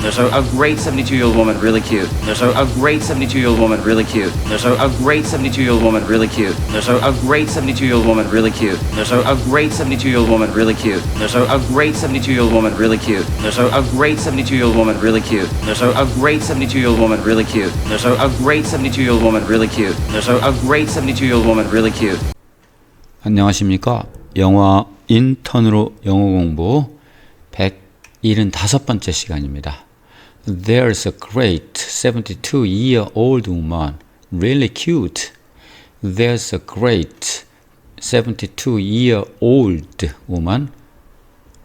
There's a, a great 72 year old woman really cute. There's a, a great 72 year old woman really cute. There's a, a great 72 year old woman really cute. There's a, a great 72 year old woman really cute. There's a, a great 72 year old woman really cute. There's a, a great 72 year old woman really cute. There's a, a great 72 year old woman really cute. There's a, a great 72 year old woman really cute. There's a, a great 72 year old woman really cute. There's a, a great 72 year old woman really cute. 안녕하십니까. 영어 인턴으로 영어 공부 175번째 시간입니다. There's a great 72 year old woman, really cute. There's a great 72 year old woman,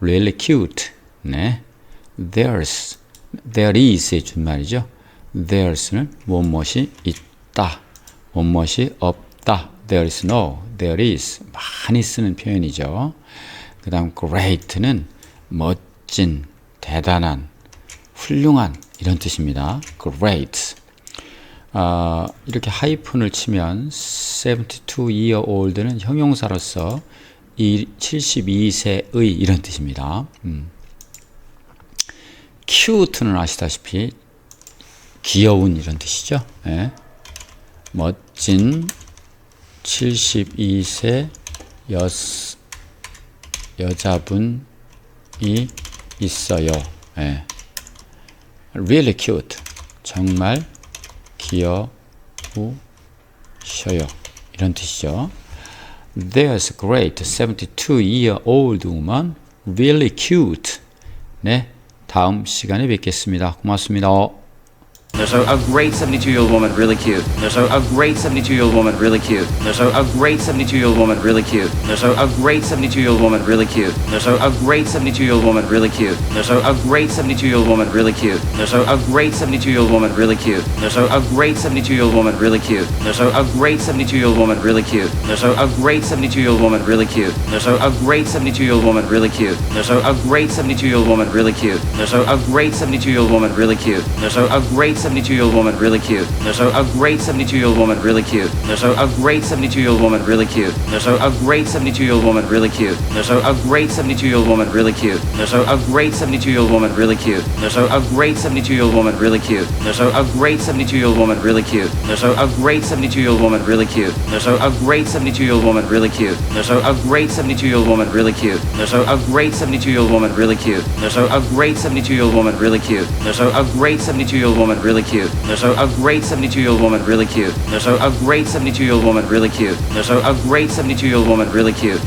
really cute. 네. There's, there is의 준말이죠. There's는 무엇이 있다, 무엇이 없다. There is no, there is 많이 쓰는 표현이죠. 그 다음 great는 멋진, 대단한, 훌륭한 이런 뜻입니다. great. 아, 이렇게 하이픈을 치면 72 year old는 형용사로서 이 72세의 이런 뜻입니다. 음. cute는 아시다시피 귀여운 이런 뜻이죠. 예. 멋진 72세 여, 여자분이 있어요. 예. Really cute. 정말 귀여우셔요. 이런 뜻이죠. There's a great 72 year old woman, really cute. 네, 다음 시간에 뵙겠습니다. 고맙습니다. There's a, a great 72 year old woman really cute. There's a, a great 72 year old woman really cute. There's a, a great 72 year old woman really cute. There's a, a great 72 year old woman really cute. There's a, a great 72 year old woman really cute. There's a, a great 72 year old woman really cute. There's a, a great 72 year old woman really cute. There's a, a great 72 year old woman really cute. There's a, a great 72 year old woman really cute. There's a, a great 72 year old woman really cute. There's a, a great 72 year old woman really cute. There's a, a great 72 year old woman really cute. There's a, a great 72 year old woman really cute. There's a, a great 72 year old woman really cute. There's a, a great 72 year old woman really cute. There's a, a great 72 year old woman really cute. There's a, a great 72 year old woman really cute. There's a, a great 72 year old woman really cute. There's a, a great 72 year old woman really cute. There's a, a great 72 year old woman really cute. There's a, a great 72 year old woman really cute. There's a, a great 72 year old woman really cute. There's a, a great 72 year old woman really cute. There's a, a great 72 year old woman really cute. There's a, a great 72 year old woman really cute. There's a, a great 72 year old woman really cute. There's a, a great 72 year old woman really cute. There's a, a great 72 year old woman really cute. There's a, a great 72 year old woman really cute. There's a, a great 72 year old woman really cute.